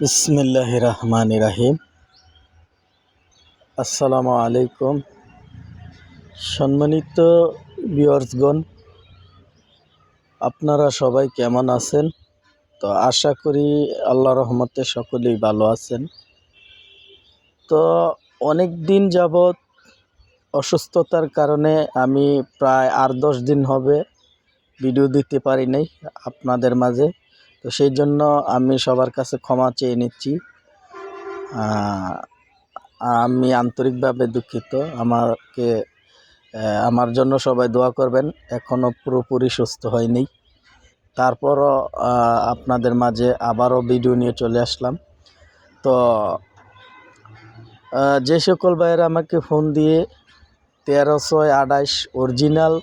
বিসমিল্লাহ রহমান রাহিম আসসালামু আলাইকুম সম্মানিত বিয়ার্সগণ আপনারা সবাই কেমন আছেন? তো আশা করি আল্লাহ রহমতে সকলেই ভালো আছেন। তো অনেক দিন যাবৎ অসুস্থতার কারণে আমি প্রায় আট দশ দিন হবে ভিডিও দিতে পারি নাই আপনাদের মাঝে। তো সেই জন্য আমি সবার কাছে ক্ষমা চেয়ে নিচ্ছি। আমি আন্তরিকভাবে দুঃখিত। আমাকে আমার জন্য সবাই দোয়া করবেন। এখনও পুরোপুরি সুস্থ হয়নি। তারপরও আপনাদের মাঝে আবারও ভিডিও নিয়ে চলে আসলাম। তো যে সকল ভাইয়েরা আমাকে ফোন দিয়ে তেরো ছয় আঠাইশ অরিজিনাল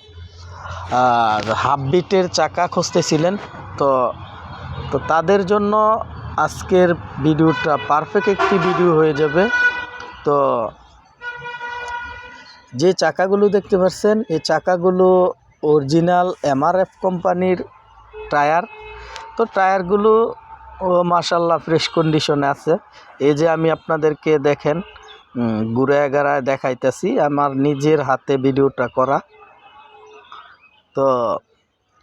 হাফ বিটের চাকা খুঁজতেছিলেন, তো তো তাদের জন্য আজকের ভিডিওটা পারফেক্ট একটি ভিডিও হয়ে যাবে। তো যে চাকাগুলো দেখতে পাচ্ছেন, এই চাকাগুলো অরিজিনাল এমআরএফ কোম্পানির টায়ার। তো টায়ারগুলো, ও ফ্রেশ কন্ডিশনে আছে। এই যে আমি আপনাদেরকে দেখেন ঘুরে এগারায় দেখাইতেছি আমার নিজের হাতে ভিডিওটা করা। তো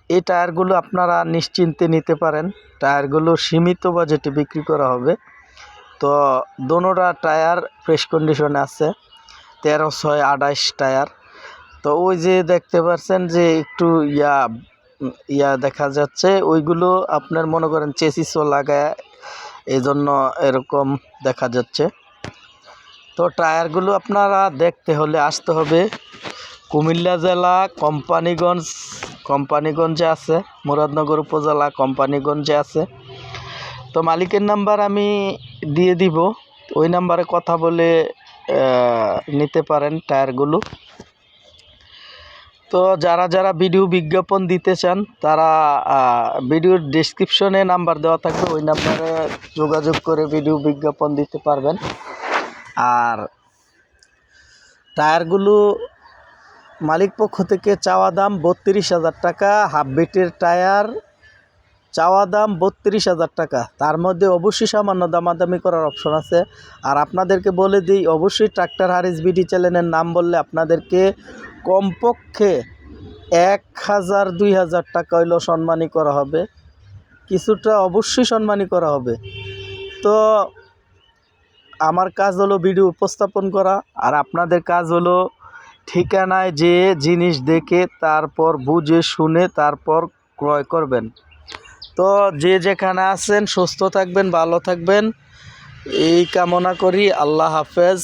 এই টায়ারগুলো আপনারা নিশ্চিন্তে নিতে পারেন। টায়ারগুলো সীমিত বাজেটে বিক্রি করা হবে। তো দোনোটা টায়ার ফ্রেশ কন্ডিশনে আছে। তেরো, ছয় আঠাইশ টায়ার। তো ওই যে দেখতে পাচ্ছেন যে একটু ইয়া ইয়া দেখা যাচ্ছে, ওইগুলো আপনার মনে করেন চেসিসও লাগায় এই জন্য এরকম দেখা যাচ্ছে। তো টায়ারগুলো আপনারা দেখতে হলে আসতে হবে। কুমিল্লা জেলা, কোম্পানিগঞ্জ কোম্পানিগঞ্জে আছে, মুরাদনগর উপজেলা কোম্পানিগঞ্জে আছে। তো মালিকের নাম্বার আমি দিয়ে দিব, ওই নাম্বারে কথা বলে নিতে পারেন টায়ারগুলো। তো যারা যারা ভিডিও বিজ্ঞাপন দিতে চান, তারা ভিডিওর ডিসক্রিপশনে নাম্বার দেওয়া থাকবে, ওই নাম্বারে যোগাযোগ করে ভিডিও বিজ্ঞাপন দিতে পারবেন। আর টায়ারগুলো মালিক পক্ষ থেকে চাওয়া দাম বত্রিশ হাজার টাকা হাফ বিটের টায়ার চাওয়া দাম বত্রিশ হাজার টাকা। তার মধ্যে অবশ্যই সামান্য দামাদামি করার অপশন আছে। আর আপনাদেরকে বলে দিই, অবশ্যই ট্রাক্টর হারিস বিডি চ্যানেলের নাম বললে আপনাদেরকে কমপক্ষে এক হাজার, দুই হাজার টাকা হইল সম্মানী করা হবে। কিছুটা অবশ্যই সম্মানী করা হবে। তো আমার কাজ হলো ভিডিও উপস্থাপন করা, আর আপনাদের কাজ হলো ঠিকানায় যেয়ে জিনিস দেখে তারপর বুঝে শুনে তারপর ক্রয় করবেন। তো যে যেখানে আছেন, সুস্থ থাকবেন, ভালো থাকবেন। এই কামনা করি। আল্লাহ হাফেজ।